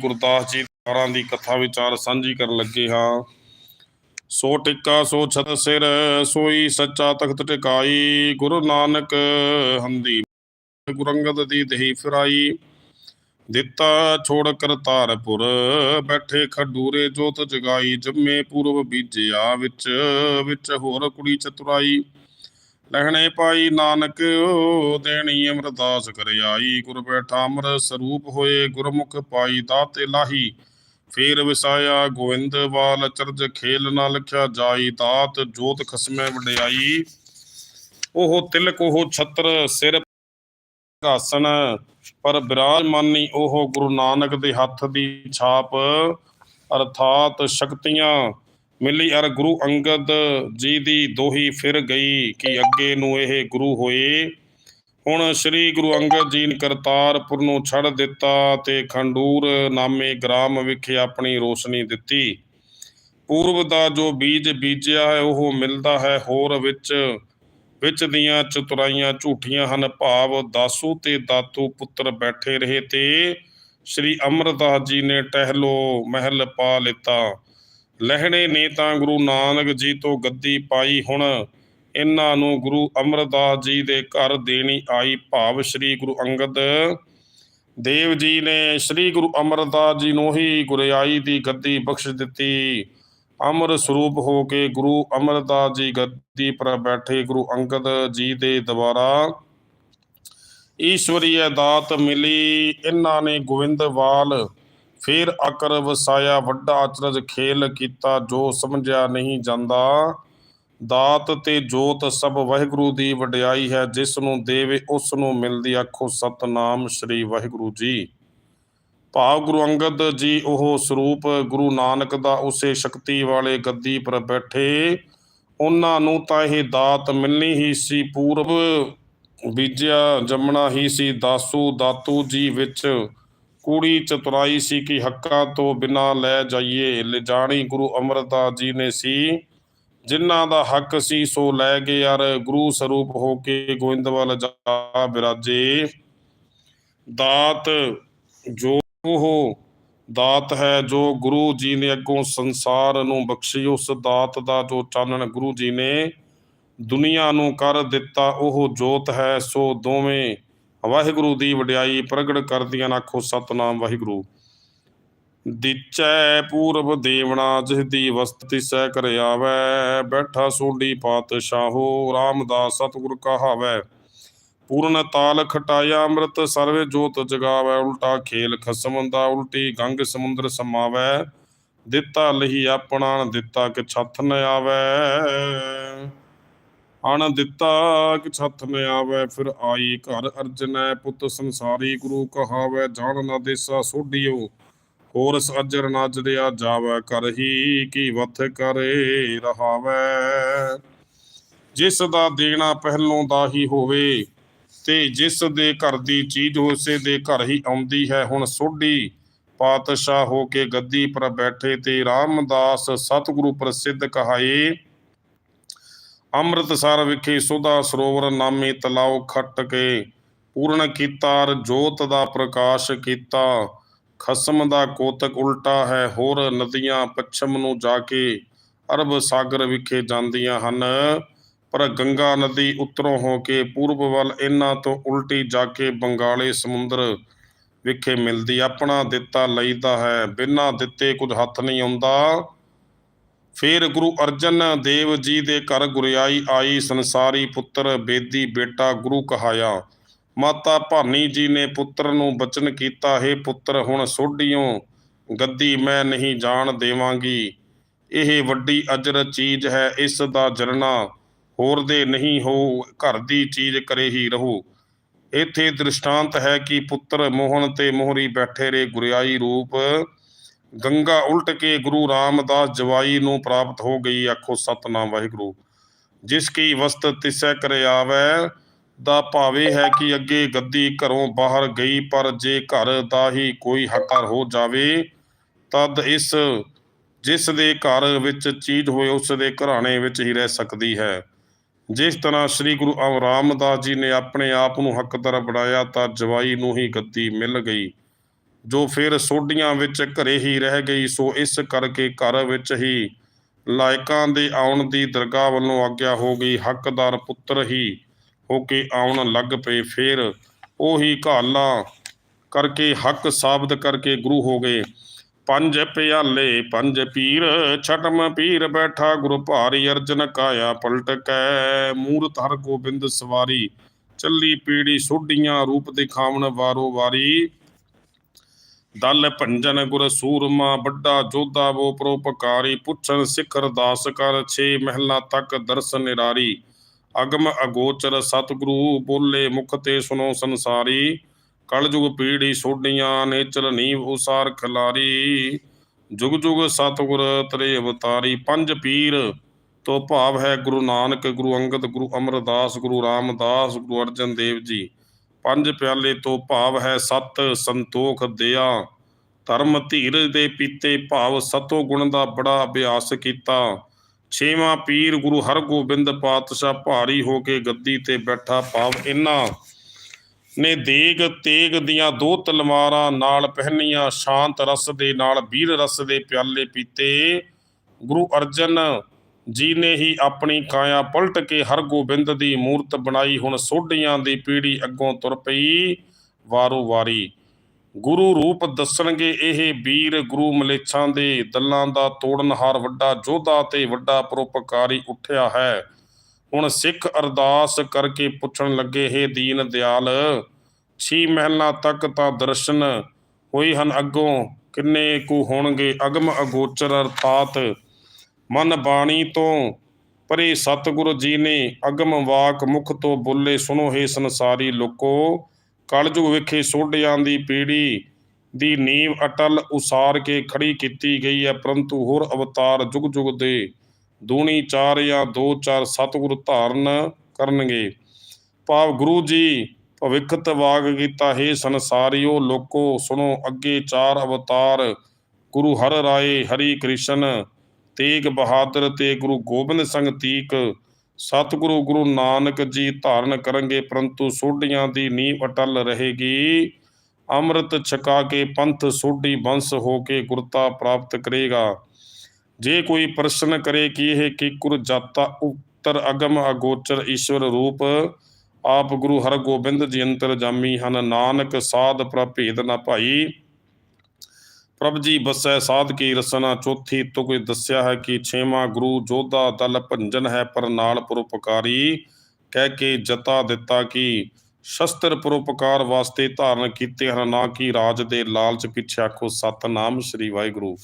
ਗੁਰਦਾਸ ਜੀ ਦਾਰਾਂ ਦੀ ਕਥਾ ਵਿਚਾਰ ਸਾਂਝੀ ਕਰਨ ਲੱਗੇ ਹਾਂ। ਸੋ ਟਿੱਕਾ, ਸੋ ਛਤ ਸਿਰ, ਸੋਈ ਸੱਚਾ ਤਖਤ ਟਿਕਾਈ, ਗੁਰੂ ਨਾਨਕ ਹੰਦੀ। ਗੁਰੰਗਦ ਦੀ ਦਹੀ ਫਿਰਾਈ, ਦਿੱਤਾ ਛੋੜ ਕਰਤਾਰਪੁਰ, ਬੈਠੇ ਖਡੂਰੇ ਜੋਤ ਜਗਾਈ, ਜੰਮੇ ਪੂਰਬ ਬੀਜਿਆ ਵਿੱਚ ਵਿੱਚ ਹੋਰ ਕੁੜੀ ਚਤੁਰਾਈ। ਲਹਿਣੇ ਪਾਈ ਨਾਨਕ ਦੇਣੀ ਅਮਰਦਾਸ ਕਰਿਆਈ ਗੁਰ ਬੈਠਾ ਅਮਰ ਸਰੂਪ ਹੋਏ, ਗੁਰਮੁਖ ਪਾਈ ਦਾਤੇ ਲਾਹੀ। ਫੇਰ ਵਿਸਾਇਆ, ਗੋਇੰਦ ਵਾਲ ਚਰਜ ਖੇਲ ਨਾ ਲਖਿਆ ਜਾਈ, ਦਾਤ ਜੋਤ ਖਸਮੈ ਵਡਿਆਈ। ਉਹ ਤਿਲਕ, ਉਹ ਛਤਰ ਸਿਰ ਘਾਸਣ, ਪਰ ਬਿਰਾਜਮਾਨੀ ਉਹ ਗੁਰੂ ਨਾਨਕ ਦੇ ਹੱਥ ਦੀ ਛਾਪ। ਅਰਥਾਤ ਸ਼ਕਤੀਆਂ ਮਿਲੀ ਅਰ ਗੁਰੂ ਅੰਗਦ ਜੀ ਦੀ ਦੋਹੀ ਫਿਰ ਗਈ ਕਿ ਅੱਗੇ ਨੂੰ ਇਹ ਗੁਰੂ ਹੋਏ। ਹੁਣ ਸ੍ਰੀ ਗੁਰੂ ਅੰਗਦ ਜੀ ਨੇ ਕਰਤਾਰਪੁਰ ਨੂੰ ਛੱਡ ਦਿੱਤਾ ਤੇ ਖੰਡੂਰ ਨਾਮੇ ਗ੍ਰਾਮ ਵਿਖੇ ਆਪਣੀ ਰੋਸ਼ਨੀ ਦਿੱਤੀ। ਪੂਰਬ ਦਾ ਜੋ ਬੀਜ ਬੀਜਿਆ ਹੈ, ਉਹ ਮਿਲਦਾ ਹੈ। ਹੋਰ ਵਿੱਚ ਵਿੱਚ ਦੀਆਂ ਚਤੁਰਾਈਆਂ ਝੂਠੀਆਂ ਹਨ। ਭਾਵ ਦਾਸੂ ਤੇ ਦਾਤੂ ਪੁੱਤਰ ਬੈਠੇ ਰਹੇ ਤੇ ਸ੍ਰੀ ਅਮਰਦਾਸ ਜੀ ਨੇ ਟਹਿਲੋ ਮਹਿਲ ਪਾ ਲਿੱਤਾ। ਲਹਿਣੇ ਨੇ ਤਾਂ ਗੁਰੂ ਨਾਨਕ ਜੀ ਤੋਂ ਗੱਦੀ ਪਾਈ ਹੁਣ। ਇਹਨਾਂ ਨੂੰ ਗੁਰੂ ਅਮਰਦਾਸ ਜੀ ਦੇ ਘਰ ਦੇਣੀ ਆਈ ਭਾਵ ਸ੍ਰੀ ਗੁਰੂ ਅੰਗਦ। ਦੇਵ ਜੀ ਨੇ ਸ੍ਰੀ ਗੁਰੂ ਅਮਰਦਾਸ ਜੀ ਨੂੰ ਹੀ ਗੁਰਿਆਈ ਦੀ ਗੱਦੀ ਬਖਸ਼ ਦਿੱਤੀ। ਅਮਰ ਸਰੂਪ ਹੋ ਕੇ ਗੁਰੂ ਅਮਰਦਾਸ ਜੀ ਗੱਦੀ ਪਰ ਬੈਠੇ ਗੁਰੂ ਅੰਗਦ ਜੀ ਦੇ ਦੁਆਰਾ ਈਸ਼ਵਰੀय ਦਾਤ ਮਿਲੀ। ਇਹਨਾਂ ਨੇ ਗੋਇੰਦਵਾਲ ਫਿਰ ਅਕਰ ਵਸਾਇਆ, ਵੱਡਾ ਅਚਰਜ ਖੇਲ ਕੀਤਾ, ਜੋ ਸਮਝਿਆ ਨਹੀਂ ਜਾਂਦਾ। ਦਾਤ ਤੇ ਜੋਤ ਸਭ ਵਾਹਿਗੁਰੂ ਦੀ ਵਡਿਆਈ ਹੈ, ਜਿਸ ਨੂੰ ਦੇਵੇ ਉਸ ਨੂੰ ਮਿਲਦੀ ਆਖੋ, ਸਤਨਾਮ ਸ੍ਰੀ ਵਾਹਿਗੁਰੂ ਜੀ। ਭਾਵ ਗੁਰੂ ਅੰਗਦ ਜੀ ਉਹ ਸਰੂਪ, ਗੁਰੂ ਨਾਨਕ ਦਾ ਉਸੇ ਸ਼ਕਤੀ ਵਾਲੇ ਗੱਦੀ ਪਰ ਬੈਠੇ। ਉਹਨਾਂ ਨੂੰ ਤਾਂ ਇਹ ਦਾਤ ਮਿਲਣੀ ਹੀ ਸੀ, ਪੂਰਬ ਬੀਜਿਆ, ਜੰਮਣਾ ਹੀ ਸੀ, ਦਾਸੂ ਦਾਤੂ ਜੀ ਵਿੱਚ ਕੂੜੀ ਚਤੁਰਾਈ ਸੀ ਕਿ ਹੱਕਾਂ ਤੋਂ ਬਿਨਾ ਲੈ ਜਾਈਏ। ਲਿਜਾਣੀ ਗੁਰੂ ਅਮਰਦਾਸ ਜੀ ਨੇ ਸੀ, ਜਿਨ੍ਹਾਂ ਦਾ ਹੱਕ ਸੀ ਸੋ ਲੈ ਗਏ ਯਾਰ ਗੁਰੂ ਸਰੂਪ ਹੋ ਕੇ ਗੋਇੰਦਵਾਲ ਜਾ ਬਿਰਾਜੇ। ਦਾਤ ਜੋ ਉਹ, ਦਾਤ ਹੈ ਜੋ ਗੁਰੂ ਜੀ ਨੇ ਅੱਗੋਂ ਸੰਸਾਰ ਨੂੰ ਬਖਸ਼ੀ, ਉਸ ਦਾਤ ਦਾ ਜੋ ਚਾਨਣ ਗੁਰੂ ਜੀ ਨੇ ਦੁਨੀਆ ਨੂੰ ਕਰ ਦਿੱਤਾ, ਉਹ ਜੋਤ ਹੈ ਸੋ ਦੋਵੇਂ ਵਾਹਿਗੁਰੂ ਦੀ ਵਡਿਆਈ ਪ੍ਰਗਟ ਕਰਦੀਆਂ ਆਖੋ ਸਤਨਾਮ ਵਾਹਿਗੁਰੂ। ਦਿਚੈ ਪੂਰਬ ਦੇਵਣਾ ਜਿਸ ਦੀ ਵਸਤ ਤਿਸੈ ਕਰ ਆਵੈ, ਬੈਠਾ ਸੋਢੀ ਪਾਤਸ਼ਾਹੋ, ਰਾਮਦਾਸ ਸਤਿਗੁਰ ਕਹਾਵੈ। ਪੂਰਨ ਤਾਲ ਖਟਾਇਆ ਅੰਮ੍ਰਿਤ, ਸਰਵੇ ਜੋਤ ਜਗਾਵੈ, ਉਲਟਾ ਖੇਲ ਖਸਮ ਦਾ ਉਲਟੀ ਗੰਗ ਸਮੁੰਦਰ ਸਮਾਵੈ। ਦਿੱਤਾ ਲਹੀ ਆਪਣਾ, ਦਿੱਤਾ ਕਿ ਛੱਥ ਨ ਆਵੈ। ਅਣ ਦਿੱਤਾ ਕਿ ਛੱਥ ਨ ਆਵੈ, ਫਿਰ ਆਈ ਘਰ ਅਰਜਨੈ, ਪੁੱਤ ਸੰਸਾਰੀ ਗੁਰੂ ਕਹਾਵੈ ਜਾਣ ਨਾ ਦੇਸਾ ਸੋਢਿਓ, ਹੋਰ ਅਜਰ ਨਜ ਦਿਆ ਜਾਵੈ ਕਰ ਕੀ ਵਥ ਕਰੇ ਰਹਾਵੈ। ਜਿਸ ਦਾ ਦੇਣਾ ਪਹਿਲੋਂ ਦਾ ਹੀ ਹੋਵੇ, ਤੇ ਜਿਸ ਦੇ ਘਰ ਦੀ ਚੀਜ਼ ਉਸੇ ਦੇ ਘਰ ਹੀ ਆਉਂਦੀ ਹੈ। ਹੁਣ ਸੋਢੀ ਪਾਤਸ਼ਾਹ ਹੋ ਕੇ ਗੱਦੀ ਪਰ ਬੈਠੇ ਤੇ ਰਾਮਦਾਸ ਸਤਿਗੁਰੂ ਪ੍ਰਸਿੱਧ ਕਹਾਏ ਅੰਮ੍ਰਿਤਸਰ ਵਿਖੇ ਸੁਧਾ ਸਰੋਵਰ ਨਾਮੇ ਤਲਾਉ ਖੱਟ ਕੇ ਪੂਰਨ ਕੀਤਾ ਜੋਤ ਦਾ ਪ੍ਰਕਾਸ਼ ਕੀਤਾ। ਖਸਮ ਦਾ ਕੋਤਕ ਉਲਟਾ ਹੈ, ਹੋਰ ਨਦੀਆਂ ਪੱਛਮ ਨੂੰ ਜਾ ਕੇ ਅਰਬ ਸਾਗਰ ਵਿਖੇ ਜਾਂਦੀਆਂ ਹਨ। ਪਰ ਗੰਗਾ ਨਦੀ ਉੱਤਰੋਂ ਹੋ ਕੇ ਪੂਰਬ ਵੱਲ ਇਹਨਾਂ ਤੋਂ ਉਲਟੀ ਜਾ ਕੇ ਬੰਗਾਲੇ ਸਮੁੰਦਰ ਵਿਖੇ ਮਿਲਦੀ। ਆਪਣਾ ਦਿੱਤਾ ਲਈਦਾ ਹੈ, ਬਿਨਾਂ ਦਿੱਤੇ ਕੁਝ ਹੱਥ ਨਹੀਂ ਆਉਂਦਾ ਫਿਰ ਗੁਰੂ ਅਰਜਨ ਦੇਵ ਜੀ ਦੇ ਘਰ ਗੁਰਿਆਈ ਆਈ, ਸੰਸਾਰੀ ਪੁੱਤਰ ਬੇਦੀ ਬੇਟਾ ਗੁਰੂ ਕਹਾਇਆ। ਮਾਤਾ ਭਾਨੀ ਜੀ ਨੇ ਪੁੱਤਰ ਨੂੰ ਬਚਨ ਕੀਤਾ, ਹੈ ਪੁੱਤਰ, ਹੁਣ ਸੋਢਿਓ ਗੱਦੀ ਮੈਂ ਨਹੀਂ ਜਾਣ ਦੇਵਾਂਗੀ। ਇਹ ਵੱਡੀ ਅਜਰ ਚੀਜ਼ ਹੈ, ਇਸ ਦਾ ਜਰਨਾ ਹੋਰ ਦੇ ਨਹੀਂ ਹੋ, ਘਰ ਦੀ ਚੀਜ਼ ਕਰੇ ਹੀ ਰਹੋ। ਇੱਥੇ ਦ੍ਰਿਸ਼ਟਾਂਤ ਹੈ ਕਿ ਪੁੱਤਰ ਮੋਹਨ ਤੇ ਮੋਹਰੀ ਬੈਠੇ ਰੇ ਗੁਰਿਆਈ ਰੂਪ। ਗੰਗਾ ਉਲਟ ਕੇ ਗੁਰੂ ਰਾਮਦਾਸ ਜਵਾਈ ਨੂੰ ਪ੍ਰਾਪਤ ਹੋ ਗਈ। ਆਖੋ, ਸਤਨਾਮ ਵਾਹਿਗੁਰੂ, ਜਿਸ ਕੀ ਵਸਤ ਤਿਸੈ ਕਰੇ ਆਵੈ, ਦਾ ਭਾਵੇ ਹੈ ਕਿ ਅੱਗੇ ਗੱਦੀ ਘਰੋਂ ਬਾਹਰ ਗਈ, ਪਰ ਜੇ ਘਰ ਦਾ ਹੀ ਕੋਈ ਹੱਕਰ ਹੋ ਜਾਵੇ, ਤਦ ਇਸ, ਜਿਸ ਦੇ ਘਰ ਵਿੱਚ ਚੀਜ਼ ਹੋਏ, ਉਸ ਦੇ ਘਰਾਣੇ ਵਿੱਚ ਹੀ ਰਹਿ ਸਕਦੀ ਹੈ। ਜਿਸ ਤਰ੍ਹਾਂ ਸ੍ਰੀ ਗੁਰੂ ਅਮ- ਰਾਮਦਾਸ ਜੀ ਨੇ ਆਪਣੇ ਆਪ ਨੂੰ ਹੱਕਦਾਰ ਬਣਾਇਆ, ਤਾਂ ਜਵਾਈ ਨੂੰ ਹੀ ਗੱਦੀ ਮਿਲ ਗਈ। ਜੋ ਫਿਰ ਸੋਢੀਆਂ ਵਿੱਚ ਘਰੇ ਹੀ ਰਹਿ ਗਈ, ਸੋ ਇਸ ਕਰਕੇ ਘਰ ਵਿੱਚ ਹੀ ਲਾਇਕਾਂ ਦੇ ਆਉਣ ਦੀ ਦਰਗਾਹ ਵੱਲੋਂ ਆਗਿਆ ਹੋ ਗਈ। ਹੱਕਦਾਰ ਪੁੱਤਰ ਹੀ ਹੋ ਕੇ ਆਉਣ ਲੱਗ ਪਏ। ਫਿਰ ਉਹੀ ਘਾਲਾ ਕਰਕੇ, ਹੱਕ ਸਾਬਤ ਕਰਕੇ ਗੁਰੂ ਹੋ ਗਏ। ਪੰਜ ਪਿਆਲੇ, ਪੰਜ ਪੀਰ, ਛਟਮ ਪੀਰ ਬੈਠਾ, ਗੁਰੂ ਭਾਰੀ ਅਰਜਨ ਕਾਇਆ ਪਲਟ ਕੈ। ਮੂਰਤ ਹਰ ਗੋਬਿੰਦ ਸਵਾਰੀ, ਚੱਲੀ ਪੀੜੀ ਸੋਢੀਆਂ ਰੂਪ ਦਿਖਾਵਣ ਵਾਰੋ ਵਾਰੀ। ਦਲ ਭੰਜਨ ਗੁਰ ਸੂਰਮਾ, ਵੱਡਾ ਜੋਧਾ ਵੋ ਪਰੋਪਕਾਰੀ, ਪੁੱਛਣ ਸਿੱਖ ਅਰਦਾਸ ਕਰ, ਛੇ ਮਹਿਲਾ ਤੱਕ ਦਰਸ਼ਨ ਨਿਰਾਰੀ। ਅਗਮ ਅਗੋਚਰ ਸਤਿਗੁਰੂ, ਬੋਲੇ ਮੁਖ ਤੇ ਸੁਨੋ ਸੰਸਾਰੀ। ਕਲਯੁਗ ਪੀੜੀ ਸੋਢੀਆਂ, ਨੇਚਰ ਨੀਵ ਉਸਾਰ ਖਲਾਰੀ। ਜੁਗ ਜੁਗ ਸਤਿਗੁਰ ਤਰੇ ਅਵਤਾਰੀ ਪੰਜ ਪੀਰ। ਤੋਂ ਭਾਵ ਹੈ ਗੁਰੂ ਨਾਨਕ, ਗੁਰੂ ਅੰਗਦ, ਗੁਰੂ ਅਮਰਦਾਸ, ਗੁਰੂ ਰਾਮਦਾਸ, ਗੁਰੂ ਅਰਜਨ ਦੇਵ ਜੀ। ਪੰਜ ਪਿਆਲੇ ਤੋਂ ਭਾਵ ਹੈ ਸਤ ਸੰਤੋਖ ਦਿਆ। ਧਰਮ ਧੀਰ ਦੇ ਪੀਤੇ ਭਾਵ ਸਤੋ ਗੁਣ ਦਾ ਬੜਾ ਅਭਿਆਸ ਕੀਤਾ। ਛੇਵਾਂ ਪੀਰ ਗੁਰੂ ਹਰਗੋਬਿੰਦ ਪਾਤਸ਼ਾਹ ਭਾਰੀ ਹੋ ਕੇ ਗੱਦੀ ਤੇ ਬੈਠਾ ਭਾਵ ਇਨ੍ਹਾਂ ਨੇ ਦੇਗ ਤੇਗ ਦੀਆਂ ਦੋ ਤਲਵਾਰਾਂ ਨਾਲ ਪਹਿਨੀਆਂ ਸ਼ਾਂਤ ਰਸ ਦੇ ਨਾਲ ਵੀਰ ਰਸ ਦੇ ਪਿਆਲੇ ਪੀਤੇ। ਗੁਰੂ ਅਰਜਨ ਜੀ ਨੇ ਹੀ ਆਪਣੀ ਕਾਇਆ ਪਲਟ ਕੇ ਹਰਗੋਬਿੰਦ ਦੀ ਮੂਰਤ ਬਣਾਈ। ਹੁਣ ਸੋਢੀਆਂ ਦੀ ਪੀੜੀ ਅੱਗੋਂ ਤੁਰ ਪਈ ਵਾਰੋ ਵਾਰੀ। ਗੁਰੂ ਰੂਪ ਦੱਸਣਗੇ ਇਹ ਵੀਰ। ਗੁਰੂ ਮਲੇਛਾਂ ਦੇ ਦੱਲਾਂ ਦਾ ਤੋੜਨਹਾਰ ਵੱਡਾ ਜੋਧਾ ਤੇ ਵੱਡਾ ਪਰਉਪਕਾਰੀ ਉੱਠਿਆ ਹੈ। ਹੁਣ ਸਿੱਖ ਅਰਦਾਸ ਕਰਕੇ ਪੁੱਛਣ ਲੱਗੇ, ਹੈ ਦੀਨ ਦਿਆਲ, ਛੀ ਮਹਿਲਾਂ ਤੱਕ ਤਾਂ ਦਰਸ਼ਨ ਹੋਈ ਹਨ ਅੱਗੋਂ। ਕਿੰਨੇ ਕੁ ਹੋਣਗੇ ਅਗਮ ਅਗੋਚਰ ਅਰਥਾਤ? ਮਨ ਬਾਣੀ ਤੋਂ ਪਰੇ ਸਤਿਗੁਰੂ ਜੀ ਨੇ ਅਗਮ ਵਾਕ ਮੁਖ ਤੋਂ ਬੋਲੇ, ਸੁਣੋ ਹੈ ਸੰਸਾਰੀ ਲੋਕੋ, ਕਲਯੁਗ ਵਿਖੇ ਸੋਢਿਆਂ ਦੀ ਪੀੜੀ ਦੀ ਨੀਂਵ ਅਟਲ ਉਸਾਰ ਕੇ ਖੜੀ ਕੀਤੀ ਗਈ ਹੈ, ਪਰੰਤੂ ਹੋਰ ਅਵਤਾਰ ਜੁਗ ਜੁਗ ਦੇ ਦੂਣੀ ਚਾਰ ਜਾਂ ਦੋ ਚਾਰ ਸਤਿਗੁਰ ਧਾਰਨ ਕਰਨਗੇ। ਭਾਵ ਗੁਰੂ ਜੀ ਭਵਿੱਖਤ ਵਾਗ ਕੀਤਾ, ਹੈ ਸੰਸਾਰਿਓ ਲੋਕੋ, ਸੁਣੋ ਅੱਗੇ ਚਾਰ ਅਵਤਾਰ, ਗੁਰੂ ਹਰ ਰਾਏ, ਹਰੀ ਕ੍ਰਿਸ਼ਨ ਤੇਗ ਬਹਾਦਰ ਤੇ ਗੁਰੂ ਗੋਬਿੰਦ ਸਿੰਘ ਤੀਕ ਸਤਿਗੁਰੂ ਗੁਰੂ ਨਾਨਕ ਜੀ ਧਾਰਨ ਕਰਨਗੇ, ਪਰੰਤੂ ਸੋਢੀਆਂ ਦੀ ਨੀਂਹ ਅਟਲ ਰਹੇਗੀ। ਅੰਮ੍ਰਿਤ ਛਕਾ ਕੇ ਪੰਥ ਸੋਢੀ ਬੰਸ ਹੋ ਕੇ ਗੁਰਤਾ ਪ੍ਰਾਪਤ ਕਰੇਗਾ। ਜੇ ਕੋਈ ਪ੍ਰਸ਼ਨ ਕਰੇ ਕਿ ਇਹ ਕਿਕੁਰ ਜਾਤਾ ਉੱਤਰ ਅਗਮ ਅਗੋਚਰ ਈਸ਼ਵਰ ਰੂਪ, ਆਪ ਗੁਰੂ ਹਰਗੋਬਿੰਦ ਜੀ ਅੰਤਰ ਜਾਮੀ ਹਨ। ਨਾਨਕ ਸਾਧ ਪ੍ਰਭੇਦ ਨਾ ਭਾਈ ਪ੍ਰਭ ਜੀ ਬਸੈ ਸਾਧ ਕੀ ਰਸਨਾ, ਚੌਥੀ ਤੋਂ ਦੱਸਿਆ ਹੈ ਕਿ ਛੇਵਾਂ ਗੁਰੂ ਜੋਧਾ ਦਲ ਭੰਜਨ ਹੈ, ਪਰ ਨਾਲ ਪਰਉਪਕਾਰੀ ਕਹਿ ਕੇ ਜਤਾ ਦਿੱਤਾ ਕਿ ਸ਼ਸਤਰ ਪਰਉਪਕਾਰ ਵਾਸਤੇ ਧਾਰਨ ਕੀਤੇ ਹਨ, ਨਾ ਕਿ ਰਾਜ ਦੇ ਲਾਲਚ ਪਿੱਛੇ ਆਖੋ, ਸਤਨਾਮ ਸ੍ਰੀ ਵਾਹਿਗੁਰੂ।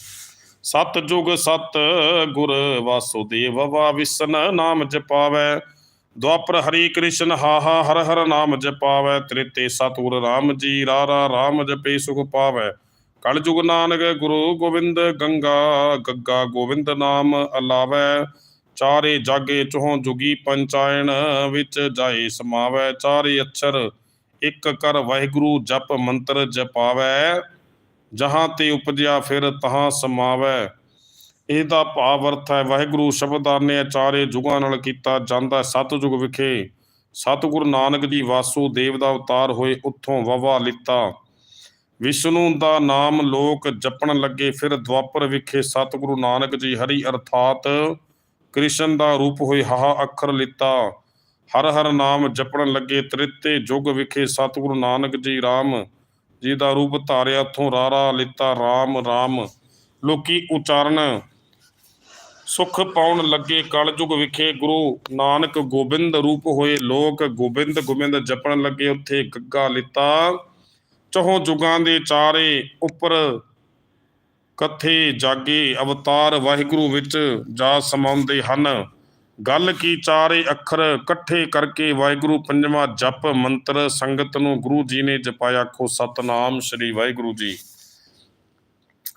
ਸਤ ਜੁਗ ਸਤ ਗੁਰ ਵਾਸੁਦੇਵ ਵਾ ਵਿਸਨ, ਨਾਮ ਜਪਾਵੈ। ਦੁਆਪਰ ਹਰੀ ਕ੍ਰਿਸ਼ਨ, ਹਾ ਹਾ ਹਰ ਹਰ ਨਾਮ ਜਪਾਵੈ। ਤ੍ਰਿਤੇ ਸਤਿਗੁਰ ਰਾਮ ਜੀ ਰਾਰਾ ਰਾਮ ਜਪੇ ਸੁਖ ਪਾਵੈ। ਕਲਯੁਗ ਨਾਨਕ ਗੁਰੂ ਗੋਬਿੰਦ ਗੰਗਾ, ਗੱਗਾ ਗੋਬਿੰਦ ਨਾਮ ਅਲਾਵੈ। ਚਾਰੇ ਜਾਗੇ ਚੋਹ ਜੁਗੀ ਪੰਚਾਇਣ ਵਿੱਚ ਜਾਏ ਸਮਾਵੈ। ਚਾਰੇ ਅਛਰ ਇੱਕ ਕਰ ਵਾਹਿਗੁਰੂ ਜਪ ਮੰਤਰ ਜਪਾਵੈ। ਜਹਾਂ ਤੇ ਉਪਜਿਆ ਫਿਰ ਤਹਾਂ ਸਮਾਵੈ। ਇਹਦਾ ਭਾਵ ਅਰਥ ਹੈ ਵਾਹਿਗੁਰੂ ਸ਼ਬਦਾਨੇ ਚਾਰੇ ਜੁਗਾਂ ਨਾਲ ਕੀਤਾ ਜਾਂਦਾ ਸਤਜੁਗ ਵਿਖੇ। ਸਤਿਗੁਰੂ ਨਾਨਕ ਜੀ ਵਾਸੂ ਦੇਵ ਦਾ ਅਵਤਾਰ ਹੋਏ ਉੱਥੋਂ ਵਵਾ ਲਿੱਤਾ। ਵਿਸ਼ਨੂੰ ਦਾ ਨਾਮ ਲੋਕ ਜਪਣ ਲੱਗੇ, ਫਿਰ ਦੁਆਪਰ ਵਿਖੇ ਸਤਿਗੁਰੂ ਨਾਨਕ ਜੀ ਹਰੀ ਅਰਥਾਤ ਕ੍ਰਿਸ਼ਨ ਦਾ ਰੂਪ ਹੋਏ ਹਾਹਾ ਅੱਖਰ ਲਿੱਤਾ। ਹਰ ਹਰ ਨਾਮ ਜਪਣ ਲੱਗੇ, ਤ੍ਰਿਤੇ ਯੁਗ ਵਿਖੇ ਸਤਿਗੁਰੂ ਨਾਨਕ ਜੀ RAM ਜੀ ਦਾ ਰੂਪ ਧਾਰਿਆ, ਉੱਥੋਂ ਰਾਰਾ ਲਿੱਤਾ RAM RAM ਲੋਕੀ ਉਚਾਰਨ ਸੁਖ ਪਾਉਣ ਲੱਗੇ, ਕਲਯੁਗ ਵਿਖੇ ਗੁਰੂ ਨਾਨਕ ਗੋਬਿੰਦ ਰੂਪ ਹੋਏ। ਲੋਕ ਗੋਬਿੰਦ ਗੋਬਿੰਦ ਜਪਣ ਲੱਗੇ, ਉੱਥੇ ਗੱਗਾ ਲਿੱਤਾ। ਚਹੋਂ ਜੁਗਾਂ ਦੇ ਚਾਰੇ ਉੱਪਰ ਕਥੇ ਜਾਗੇ ਅਵਤਾਰ ਵਾਹਿਗੁਰੂ ਵਿੱਚ ਜਾ ਸਮਾਉਂਦੇ ਹਨ। ਗੱਲ ਕੀ ਚਾਰੇ ਅੱਖਰ ਇਕੱਠੇ ਕਰਕੇ ਵਾਹਿਗੁਰੂ ਪੰਜਵਾਂ ਜਪ ਮੰਤਰ ਸੰਗਤ ਨੂੰ ਗੁਰੂ ਜੀ ਨੇ ਜਪਾਇਆ ਖੋ ਸਤਨਾਮ ਸ੍ਰੀ ਵਾਹਿਗੁਰੂ ਜੀ।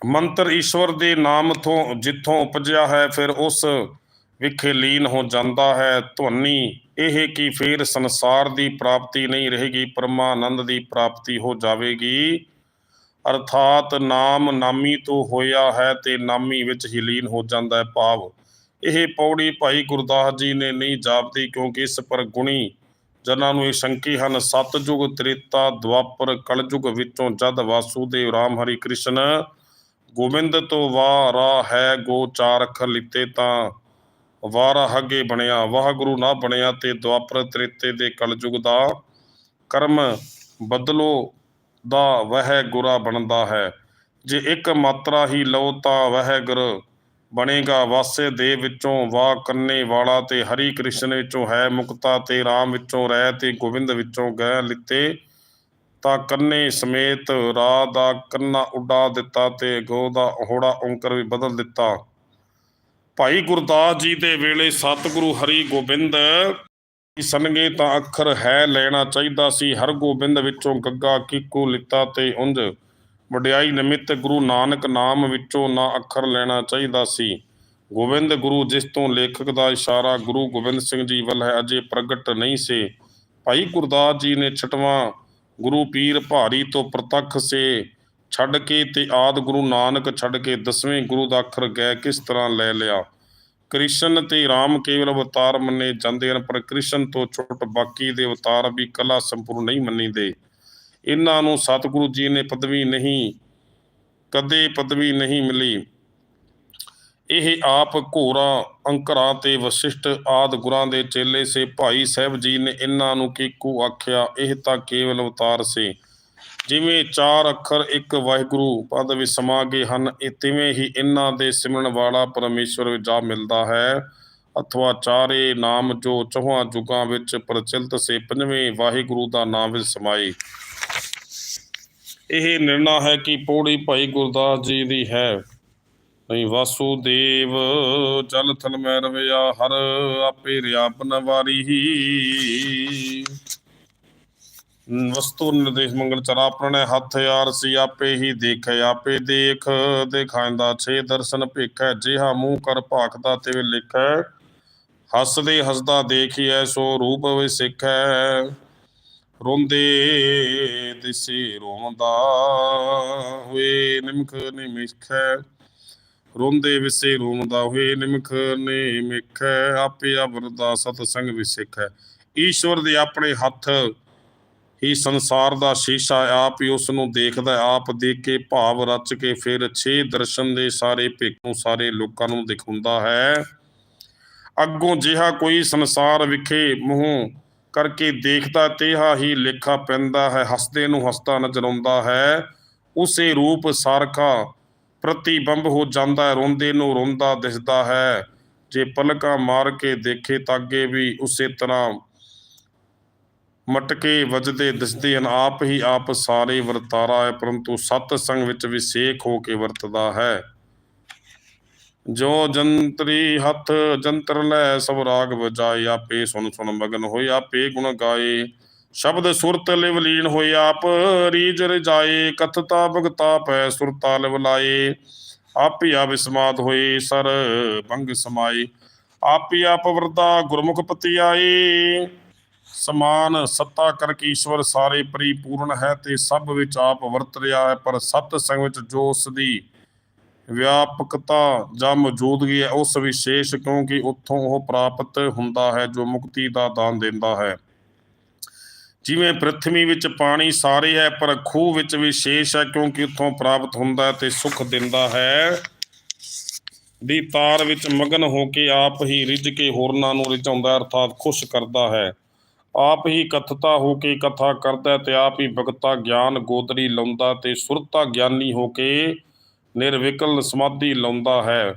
ਮੰਤਰ ਈਸ਼ਵਰ ਦੇ ਨਾਮ ਤੋਂ ਜਿੱਥੋਂ ਉਪਜਿਆ ਹੈ, ਫਿਰ ਉਸ ਵਿਖੇ ਲੀਨ ਹੋ ਜਾਂਦਾ ਹੈ। ਧੁਨੀ ਇਹ ਕਿ ਫਿਰ ਸੰਸਾਰ ਦੀ ਪ੍ਰਾਪਤੀ ਨਹੀਂ ਰਹੇਗੀ, ਪਰਮਾਨੰਦ ਦੀ ਪ੍ਰਾਪਤੀ ਹੋ ਜਾਵੇਗੀ। ਅਰਥਾਤ ਨਾਮ ਨਾਮੀ ਤੋਂ ਹੋਇਆ ਹੈ ਤੇ ਨਾਮੀ ਵਿੱਚ ਹੀ ਲੀਨ ਹੋ ਜਾਂਦਾ ਹੈ ਭਾਵ। ਇਹ ਪੌੜੀ ਭਾਈ ਗੁਰਦਾਸ ਜੀ ਨੇ ਨਹੀਂ ਜਾਪਦੀ ਕਿਉਂਕਿ ਇਸ ਪਰ ਗੁਣੀ ਜਨਾਂ ਨੂੰ ਇਹ ਸ਼ੰਕੀ ਹਨ, ਸਤਜੁਗ ਤ੍ਰੇਤਾ ਦੁਆਪਰ ਕਲਯੁਗ ਵਿੱਚੋਂ ਜਦ ਵਾਸੂਦੇਵ ਰਾਮ ਹਰੀ ਕ੍ਰਿਸ਼ਨ, ਗੋਬਿੰਦ ਤੋਂ ਵਾਰਾ ਹੈ ਗੋਚਾਰਖ ਲਿੱਤੇ ਤਾਂ ਵਾਰਾ ਹਗੇ ਬਣਿਆ, ਵਾਹਿਗੁਰੂ ਨਾ ਬਣਿਆ ਤੇ ਦੁਆਪਰ ਤ੍ਰੇਤੇ ਦੇ ਕਲਯੁਗ ਦਾ ਕਰਮ ਬਦਲੋ ਦਾ ਵਹਿ ਗੁਰਾ ਬਣਦਾ ਹੈ। ਜੇ ਇੱਕ ਮਾਤਰਾ ਹੀ ਲਓ ਤਾਂ ਵਹਿ ਗੁਰ ਬਣੇਗਾ। ਵਾਸੇ ਦੇ ਵਿੱਚੋਂ ਵਾ ਕੰਨੇ ਵਾਲਾ ਤੇ ਹਰੀ ਕ੍ਰਿਸ਼ਨ ਵਿੱਚੋਂ ਹੈ ਮੁਕਤਾ ਤੇ RAM ਵਿੱਚੋਂ ਰਹਿ ਤੇ ਗੋਬਿੰਦ ਵਿੱਚੋਂ ਗਏ ਲਿੱਤੇ ਤਾਂ ਕੰਨੇ ਸਮੇਤ ਰਾ ਦਾ ਕੰਨਾ ਉਡਾ ਦਿੱਤਾ ਤੇ ਗੋ ਦਾ ਹੋੜਾ ਓੰਕਰ ਵੀ ਬਦਲ ਦਿੱਤਾ। ਭਾਈ ਗੁਰਦਾਸ ਜੀ ਦੇ ਵੇਲੇ ਸਤਿਗੁਰੂ ਹਰੀ ਗੋਬਿੰਦ ਸੰਗੇ ਤਾਂ ਅੱਖਰ ਹੈ ਲੈਣਾ ਚਾਹੀਦਾ ਸੀ। ਹਰ ਗੋਬਿੰਦ ਵਿੱਚੋਂ ਗੱਗਾ ਕੀਕੂ ਲਿੱਤਾ ਤੇ ਉਂਝ। ਵਡਿਆਈ ਨਿਮਿਤ ਗੁਰੂ ਨਾਨਕ ਨਾਮ ਵਿੱਚੋਂ ਨਾ ਅੱਖਰ ਲੈਣਾ ਚਾਹੀਦਾ ਸੀ। ਗੋਬਿੰਦ ਗੁਰੂ ਜਿਸ ਤੋਂ ਲੇਖਕ ਦਾ ਇਸ਼ਾਰਾ ਗੁਰੂ ਗੋਬਿੰਦ ਸਿੰਘ ਜੀ ਵੱਲ ਹੈ, ਅਜੇ ਪ੍ਰਗਟ ਨਹੀਂ ਸੀ। ਭਾਈ ਗੁਰਦਾਸ ਜੀ ਨੇ ਛਟਵਾਂ ਗੁਰੂ ਪੀਰ ਭਾਰੀ ਤੋਂ ਪ੍ਰਤੱਖ ਸੇ। ਛੱਡ ਕੇ ਤੇ ਆਦ ਗੁਰੂ ਨਾਨਕ ਛੱਡ ਕੇ ਦਸਵੇਂ ਗੁਰੂ ਦਾ ਅੱਖਰ ਗਏ ਕਿਸ ਤਰ੍ਹਾਂ ਲੈ ਲਿਆ? ਕ੍ਰਿਸ਼ਨ ਤੇ ਰਾਮ ਕੇਵਲ ਅਵਤਾਰ ਮੰਨੇ ਜਾਂਦੇ ਹਨ, ਪਰ ਕ੍ਰਿਸ਼ਨ ਤੋਂ ਛੁੱਟ ਬਾਕੀ ਦੇ ਅਵਤਾਰ ਵੀ ਕਲਾ ਸੰਪੂਰਨ ਨਹੀਂ ਮੰਨੀਦੇ। ਇਹਨਾਂ ਨੂੰ ਸਤਿਗੁਰੂ ਜੀ ਨੇ ਪਦਵੀ ਨਹੀਂ, ਕਦੇ ਪਦਵੀ ਨਹੀਂ ਮਿਲੀ। ਇਹ ਆਪ ਘੋਰਾ, ਅੰਕਰਾ ਤੇ ਵਸ਼ਿਸ਼ਟ ਆਦ ਗੁਰਾਂ ਦੇ ਚੇਲੇ ਸੇ। ਭਾਈ ਸਾਹਿਬ ਜੀ ਨੇ ਇਹਨਾਂ ਨੂੰ ਕੀਕੂ ਆਖਿਆ? ਇਹ ਤਾਂ ਕੇਵਲ ਅਵਤਾਰ ਸੇ। ਜਿਵੇਂ ਚਾਰ ਅੱਖਰ ਇੱਕ ਵਾਹਿਗੁਰੂ ਪਦ ਵਿੱਚ ਸਮਾ ਗਏ ਹਨ, ਇਹ ਤਿਵੇਂ ਹੀ ਇਹਨਾਂ ਦੇ ਸਿਮਰਨ ਵਾਲਾ ਪਰਮੇਸ਼ਵਰ ਵਿੱਚ ਜਾ ਮਿਲਦਾ ਹੈ। ਅਥਵਾ ਚਾਰੇ ਨਾਮ ਜੋ ਚੌਹਾਂ ਜੁਗਾਂ ਵਿੱਚ ਪ੍ਰਚਲਿਤ ਸੇ, ਪੰਜਵੇਂ ਵਾਹਿਗੁਰੂ ਦਾ ਨਾਮ ਵਿੱਚ ਸਮਾਏ ਇਹ ਨਿਰਣਾ ਹੈ ਕਿ ਪੌੜੀ ਭਾਈ ਗੁਰਦਾਸ ਜੀ ਦੀ ਹੈ। ਨਹੀਂ, ਵਾਸੂਦੇਵ, ਜਲ ਥਲ ਮੈ ਰਵਿਆ, ਹਰ ਆਪੇ ਰਿਆਪਨ ਵਾਰੀ ਹੀ ਵਸਤੂ ਨਿਰਦੇਸ਼ ਮੰਗਲ ਚਰਾ ਪ੍ਰਣੈ ਹੱਥ ਯਾਰ ਸੀ, ਆਪੇ ਹੀ ਦੇਖ, ਆਪੇ ਦੇਖ, ਦਿਖਾਇਂਦਾ ਛੇ ਦਰਸ਼ਨ ਭੇਖੈ, ਜਿਹਾ ਮੂੰਹ ਕਰ ਭਾਖਦਾ ਤੇ ਲਿਖੈ। ਹੱਸਦੇ ਹੱਸਦਾ ਦੇਖੀਐ, ਸੋ ਰੂਪ ਵੇ ਸਿੱਖੈ। ਰੋਂਦੇ ਦਿਸੇ ਰੋਂਦਾ ਹੋਏ, ਨਿਮਖ ਨਿਮਿਖੈ। ਰੋਂਦੇ ਵਿਸੇ ਰੋਂਦਾ ਹੋਏ, ਨਿਮਖ ਨਿਮਿਖੈ। ਆਪੇ ਅਵਰਦਾ ਸਤ ਸੰਗ ਵਿਸਿਖੈ ਈਸ਼ਵਰ ਦੇ ਆਪਣੇ ਹੱਥ ਹੀ ਸੰਸਾਰ ਦਾ ਸ਼ੀਸ਼ਾ ਆਪ ਹੀ ਉਸ ਨੂੰ ਦੇਖਦਾ ਆਪ ਦੇਖ ਕੇ ਭਾਵ ਰਚ ਕੇ ਫਿਰ ਛੇ ਦਰਸ਼ਨ ਦੇ ਸਾਰੇ ਭੇਖ ਨੂੰ ਸਾਰੇ ਲੋਕਾਂ ਨੂੰ ਦਿਖਾਉਂਦਾ ਹੈ। ਅੱਗੋਂ ਜਿਹਾ ਕੋਈ ਸੰਸਾਰ ਵਿਖੇ ਮੂੰਹ ਕਰਕੇ ਦੇਖਦਾ ਤੇਹਾ ਹੀ ਲੇਖਾ ਪੈਂਦਾ ਹੈ। ਹੱਸਦੇ ਨੂੰ ਹੱਸਦਾ ਨਜ਼ਰ ਆਉਂਦਾ ਹੈ। ਉਸੇ ਰੂਪ ਸਾਰਖਾ ਪ੍ਰਤੀਬੰਬ ਹੋ ਜਾਂਦਾ ਹੈ। ਰੋਂਦੇ ਨੂੰ ਰੋਂਦਾ ਦਿਸਦਾ ਹੈ। ਜੇ ਪਲਕਾਂ ਮਾਰ ਕੇ ਦੇਖੇ ਤਾਂ ਅੱਗੇ ਵੀ ਉਸੇ ਤਰ੍ਹਾਂ ਮਟਕੇ ਵਜਦੇ ਦਿਸਦੇ ਹਨ, ਆਪ ਹੀ ਆਪ ਸਾਰੇ ਵਰਤਾਰਾ ਹੈ, ਪਰੰਤੂ ਸਤ ਸੰਗ ਵਿੱਚ ਵਿਸੇਖ ਹੋ ਕੇ ਵਰਤਦਾ ਹੈ। ਜੋ ਜੰਤਰੀ ਹੱਥ ਜੰਤਰ ਲੈ, ਸਭ ਰਾਗ ਵਜਾਏ, ਆਪੇ ਸੁਣ ਸੁਣ ਮਗਨ ਹੋਏ, ਆਪੇ ਗੁਣ ਗਾਏ। ਸ਼ਬਦ ਸੁਰਤ ਲਿਵ ਲੀਨ ਹੋਏ, ਆਪ ਰੀਜ ਰਜਾਏ, ਕਥਤਾ ਭਗਤਾ ਪੈ ਸੁਰਤਾ ਲਿਵ ਲਾਏ। ਆਪ ਹੀ ਆ ਵਿਸਮਾਦ ਹੋਏ, ਸਰ ਭੰਗ ਸਮਾਏ। ਹੀ ਆਪ ਵਰਦਾ ਗੁਰਮੁਖ ਪਤੀ ਆਏ ਸਮਾਨ ਸੱਤਾ ਕਰਕੇ ਈਸ਼ਵਰ ਸਾਰੇ ਪਰਿਪੂਰਨ ਹੈ ਤੇ ਸਭ ਵਿੱਚ ਆਪ ਵਰਤ ਰਿਹਾ ਹੈ ਪਰ ਸਤ ਸੰਗ ਵਿੱਚ ਜੋ ਉਸ ਦੀ ਵਿਆਪਕਤਾ ਜਾਂ ਮੌਜੂਦਗੀ ਹੈ ਉਸ ਵਿਸ਼ੇਸ਼ ਕਿਉਂਕਿ ਉੱਥੋਂ ਉਹ ਪ੍ਰਾਪਤ ਹੁੰਦਾ ਹੈ ਜੋ ਮੁਕਤੀ ਦਾ ਦਾਨ ਦਿੰਦਾ ਹੈ। ਜਿਵੇਂ ਪ੍ਰithvi ਵਿੱਚ ਪਾਣੀ ਸਾਰੇ ਹੈ ਪਰ ਖੂਹ ਵਿੱਚ ਵਿਸ਼ੇਸ਼ ਹੈ ਕਿਉਂਕਿ ਉੱਥੋਂ ਪ੍ਰਾਪਤ ਹੁੰਦਾ ਹੈ ਤੇ ਸੁਖ ਦਿੰਦਾ ਹੈ। ਦੀ ਤਾਰ ਵਿੱਚ ਮਗਨ ਹੋ ਕੇ ਆਪ ਹੀ ਰਿੱਝ ਕੇ ਹੋਰਨਾਂ ਨੂੰ ਰਿਝਾਉਂਦਾ ਹੈ, ਅਰਥਾਤ ਖੁਸ਼ ਕਰਦਾ ਹੈ। ਆਪ ਹੀ ਕਥਤਾ ਹੋ ਕੇ ਕਥਾ ਕਰਦਾ ਤੇ ਆਪ ਹੀ ਭਗਤਾ ਗਿਆਨ ਗੋਦਰੀ ਲਾਉਂਦਾ ਤੇ ਸੁਰਤਾ ਗਿਆਨੀ ਹੋ ਕੇ ਨਿਰਵਿਕਲ ਸਮਾਧੀ ਲਾਉਂਦਾ ਹੈ।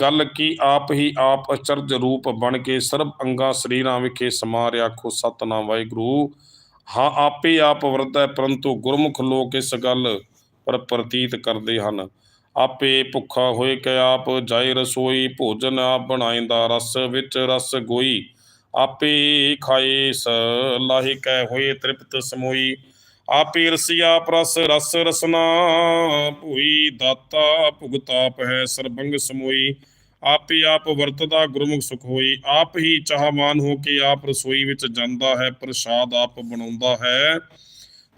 ਗੱਲ ਕੀ ਆਪ ਹੀ ਆਪ ਅਚਰਜ ਰੂਪ ਬਣ ਕੇ ਸਰਬ ਅੰਗਾ ਸਰੀਰਾਂ ਵਿਖੇ ਸਮਾ ਸਮਾਰਿਆ ਖੋ ਸਤਨਾਮ ਵਾਹਿਗੁਰੂ। ਹਾਂ, ਆਪੇ ਆਪ ਵਰਤੈ ਪਰੰਤੂ ਗੁਰਮੁਖ ਲੋਕ ਇਸ ਗੱਲ ਪਰ ਪ੍ਰਤੀਤ ਕਰਦੇ ਹਨ। ਆਪੇ ਭੁੱਖਾ ਹੋਏ ਕਿ ਆਪ, ਜਾਏ ਰਸੋਈ ਭੋਜਨ ਆਪ ਬਣਾਇਂਦਾ, ਰਸ ਵਿੱਚ ਰਸ ਗੋਈ। ਆਪੇ ਖਾਏ ਸ, ਲਾਹੇ ਕੈ ਹੋਏ ਤ੍ਰਿਪਤ ਸਮੋਈ। ਆਪੇ ਰਸਿਆ ਪ੍ਰਸ, ਰਸ ਰਸਨਾ ਭੂਈ, ਦਾਤਾ ਭੁਗਤਾਪ ਹੈ ਸਰਬੰਗ ਸਮੋਈ। ਆਪੇ ਆਪ ਵਰਤਦਾ ਗੁਰਮੁਖ ਸੁਖ ਹੋਈ। ਆਪ ਹੀ ਚਾਹਵਾਨ ਹੋ ਕੇ ਆਪ ਰਸੋਈ ਵਿੱਚ ਜਾਂਦਾ ਹੈ, ਪ੍ਰਸ਼ਾਦ ਆਪ ਬਣਾਉਂਦਾ ਹੈ।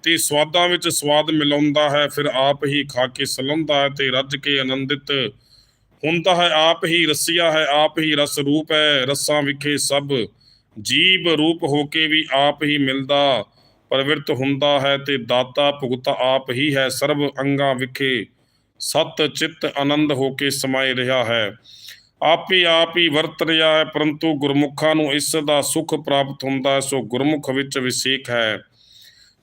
ਤੇ ਸਵਾਦਾਂ ਵਿੱਚ ਸਵਾਦ ਮਿਲਾਉਂਦਾ ਹੈ, ਫਿਰ ਆਪ ਹੀ ਖਾ ਕੇ ਸਲਾਉਂਦਾ ਹੈ ਤੇ ਰੱਜ ਕੇ ਆਨੰਦਿਤ ਹੁੰਦਾ ਹੈ। ਆਪ ਹੀ ਰਸਿਆ ਹੈ, ਆਪ ਹੀ ਰਸ ਰੂਪ ਹੈ, ਰਸਾਂ ਵਿਖੇ ਸਭ ਜੀਵ ਰੂਪ ਹੋ ਕੇ ਵੀ ਆਪ ਹੀ ਮਿਲਦਾ, ਪ੍ਰਵਿਰਤ ਹੁੰਦਾ ਹੈ ਤੇ ਦਾਤਾ ਭੁਗਤ ਆਪ ਹੀ ਹੈ, ਸਰਬ ਅੰਗਾਂ ਵਿਖੇ ਸਤ ਚਿੱਤ ਆਨੰਦ ਹੋ ਕੇ ਸਮਾਏ ਰਿਹਾ ਹੈ। ਆਪੇ ਆਪ ਹੀ ਵਰਤ ਰਿਹਾ ਹੈ, ਪਰੰਤੂ ਗੁਰਮੁਖਾਂ ਨੂੰ ਇਸ ਦਾ ਸੁਖ ਪ੍ਰਾਪਤ ਹੁੰਦਾ ਹੈ, ਸੋ ਗੁਰਮੁਖ ਵਿੱਚ ਵਿਸੇਖ ਹੈ।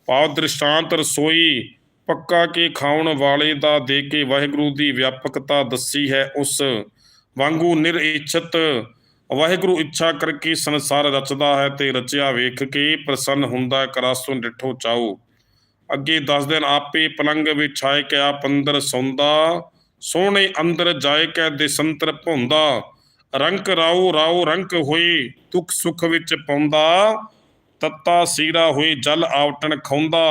ਭਾਵ ਦ੍ਰਿਸ਼ਟਾਂਤ ਰਸੋਈ ਪੱਕਾ ਕੇ ਖਾਉਣ ਵਾਲੇ ਦਾ ਦੇ ਕੇ ਵਾਹਿਗੁਰੂ ਦੀ ਵਿਆਪਕਤਾ ਦੱਸੀ ਹੈ, ਉਸ ਵਾਂਗੂ ਨਿਰਇਛਤ ਵਾਹਿਗੁਰੂ ਇੱਛਾ ਕਰਕੇ ਸੰਸਾਰ ਰਚਦਾ ਹੈ ਤੇ ਰਚਿਆ ਵੇਖ ਕੇ ਪ੍ਰਸੰਨ ਹੁੰਦਾ ਹੈ, ਡਿਠੋ ਚਾਓ ਅੱਗੇ ਦਸ ਦਿਨ ਆਪੇ ਪਲੰਗ ਵਿਛਾਏ ਕੇ ਆਪ ਅੰਦਰ ਸੌਂਦਾ ਸੋਹਣੇ ਅੰਦਰ ਜਾਏ ਕੈ ਦਿਸੰਤਰ ਭੌਂਦਾ। ਰੰਕ ਰਾਉ ਰਾਉ ਰੰਕ ਹੋਏ ਦੁੱਖ ਸੁਖ ਵਿੱਚ ਪਾਉਂਦਾ। ਤੱਤਾ ਸੀਰਾ ਹੋਈ ਜਲ ਆਵਟਣ ਖਾਉਂਦਾ।